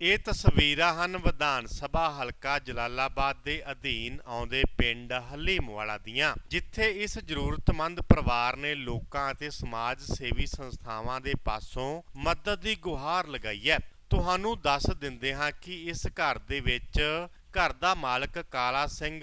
ਇਹ ਤਸਵੀਰਾਂ ਹਨ ਵਿਧਾਨ ਸਭਾ ਹਲਕਾ ਜਲਾਲਾਬਾਦ ਦੇ ਅਧੀਨ ਆਉਂਦੇ ਪਿੰਡ ਹਲੀਮਵਾਲਾ ਦੀਆਂ, ਜਿੱਥੇ ਇਸ ਜ਼ਰੂਰਤਮੰਦ ਪਰਿਵਾਰ ਨੇ ਲੋਕਾਂ ਅਤੇ ਸਮਾਜ ਸੇਵੀ ਸੰਸਥਾਵਾਂ ਦੇ ਪਾਸੋਂ ਮਦਦ ਦੀ ਗੁਹਾਰ ਲਗਾਈ ਹੈ। ਤੁਹਾਨੂੰ ਦੱਸ ਦਿੰਦੇ ਹਾਂ ਕਿ ਇਸ ਘਰ ਦੇ ਵਿੱਚ ਘਰ ਦਾ ਮਾਲਕ ਕਾਲਾ ਸਿੰਘ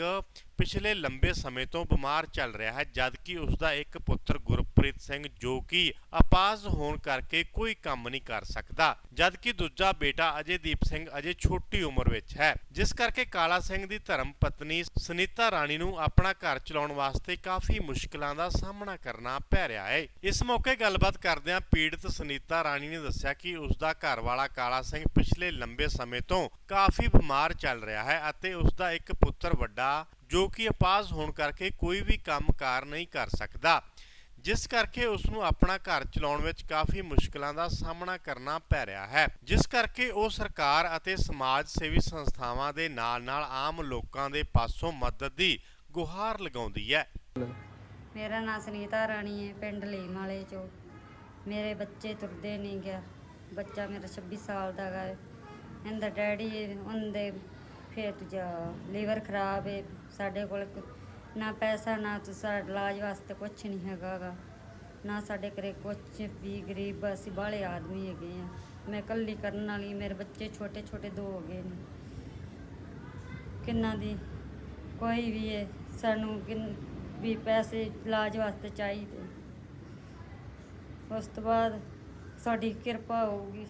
ਪਿਛਲੇ ਲੰਬੇ ਸਮੇਂ ਤੋਂ ਬਿਮਾਰ ਚੱਲ ਰਿਹਾ ਹੈ, ਜਦਕਿ ਉਸ ਦਾ ਇੱਕ ਪੁੱਤਰ ਗੁਰਪ ਗੁਰਪ੍ਰੀਤ ਸਿੰਘ ਜੋ ਕਿ ਅਪਾਹਜ ਹੋਣ ਕਰਕੇ ਕੋਈ ਕੰਮ ਨਹੀਂ ਕਰ ਸਕਦਾ, ਜਦਕਿ ਦੂਜਾ ਬੇਟਾ ਅਜੇਦੀਪ ਸਿੰਘ ਅਜੇ ਛੋਟੀ ਉਮਰ ਵਿੱਚ ਹੈ। ਜਿਸ ਕਰਕੇ ਕਾਲਾ ਸਿੰਘ ਦੀ ਧਰਮ ਪਤਨੀ ਸੁਨੀਤਾ ਰਾਣੀ ਨੂੰ ਆਪਣਾ ਘਰ ਚਲਾਉਣ ਵਾਸਤੇ ਕਾਫੀ ਮੁਸ਼ਕਲਾਂ ਦਾ ਸਾਹਮਣਾ ਕਰਨਾ ਪੈ ਰਿਹਾ ਹੈ। ਇਸ ਮੌਕੇ ਗੱਲਬਾਤ ਕਰਦਿਆਂ ਪੀੜਤ ਸੁਨੀਤਾ ਰਾਣੀ ਨੇ ਦੱਸਿਆ ਕਿ ਉਸ ਦਾ ਘਰ ਵਾਲਾ ਕਾਲਾ ਸਿੰਘ ਪਿਛਲੇ ਲੰਬੇ ਸਮੇਂ ਤੋਂ ਕਾਫੀ ਬਿਮਾਰ ਚੱਲ ਰਿਹਾ ਹੈ ਅਤੇ ਉਸ ਦਾ ਇੱਕ ਪੁੱਤਰ ਵੱਡਾ, ਜੋ ਕਿ ਅਪਾਹਜ ਹੋਣ ਕਰਕੇ ਕੋਈ ਵੀ ਕੰਮਕਾਰ ਨਹੀਂ ਕਰ ਸਕਦਾ। ਜਿਸ ਕਰਕੇ ਉਸ ਨੂੰ ਆਪਣਾ ਘਰ ਚਲਾਉਣ ਵਿੱਚ ਕਾਫੀ ਮੁਸ਼ਕਲਾਂ ਦਾ ਸਾਹਮਣਾ ਕਰਨਾ ਪੈ ਰਿਹਾ ਹੈ। ਜਿਸ ਕਰਕੇ ਉਹ ਸਰਕਾਰ ਅਤੇ ਸਮਾਜ ਸੇਵੀ ਸੰਸਥਾਵਾਂ ਦੇ ਨਾਲ-ਨਾਲ ਆਮ ਲੋਕਾਂ ਦੇ ਪਾਸੋਂ ਮਦਦ ਦੀ ਗੁਹਾਰ ਲਗਾਉਂਦੀ ਹੈ। ਮੇਰਾ ਨਾਂ ਸੁਨੀਤਾ ਰਾਣੀ ਹੈ, ਪਿੰਡ ਲੀਮ ਵਾਲੇ ਚੋ। ਮੇਰੇ ਬੱਚੇ ਤੁਰਦੇ ਨਹੀਂ ਗਿਆ ਬੱਚਾ ਮੇਰਾ 26 ਸਾਲ ਦਾ ਗਾ। ਇਹਦਾ ਡੈਡੀ, ਉਹਦੇ ਫਿਰ ਦੂਜਾ ਲੀਵਰ ਖਰਾਬ ਹੈ ਸਾਡੇ ਕੋਲ ਨਾ ਪੈਸਾ, ਨਾ ਤੇ ਇਲਾਜ ਵਾਸਤੇ ਕੁਝ ਨਹੀਂ ਹੈਗਾ ਨਾ ਸਾਡੇ ਘਰੇ ਕੁਝ ਵੀ ਗਰੀਬ ਅਸੀਂ ਬਾਹਲੇ ਆਦਮੀ ਹੈਗੇ ਆ। ਮੈਂ ਇਕੱਲੀ ਕਰਨ ਵਾਲੀ, ਮੇਰੇ ਬੱਚੇ ਛੋਟੇ ਛੋਟੇ ਦੋ ਹੋ ਗਏ ਨੇ। ਕਿੰਨਾ ਦੀ ਕੋਈ ਵੀ ਹੈ ਸਾਨੂੰ ਕਿੰਨ ਵੀ ਪੈਸੇ, ਇਲਾਜ ਵਾਸਤੇ ਚਾਹੀਦੇ। ਉਸ ਤੋਂ ਬਾਅਦ ਸਾਡੀ ਕਿਰਪਾ ਹੋਊਗੀ।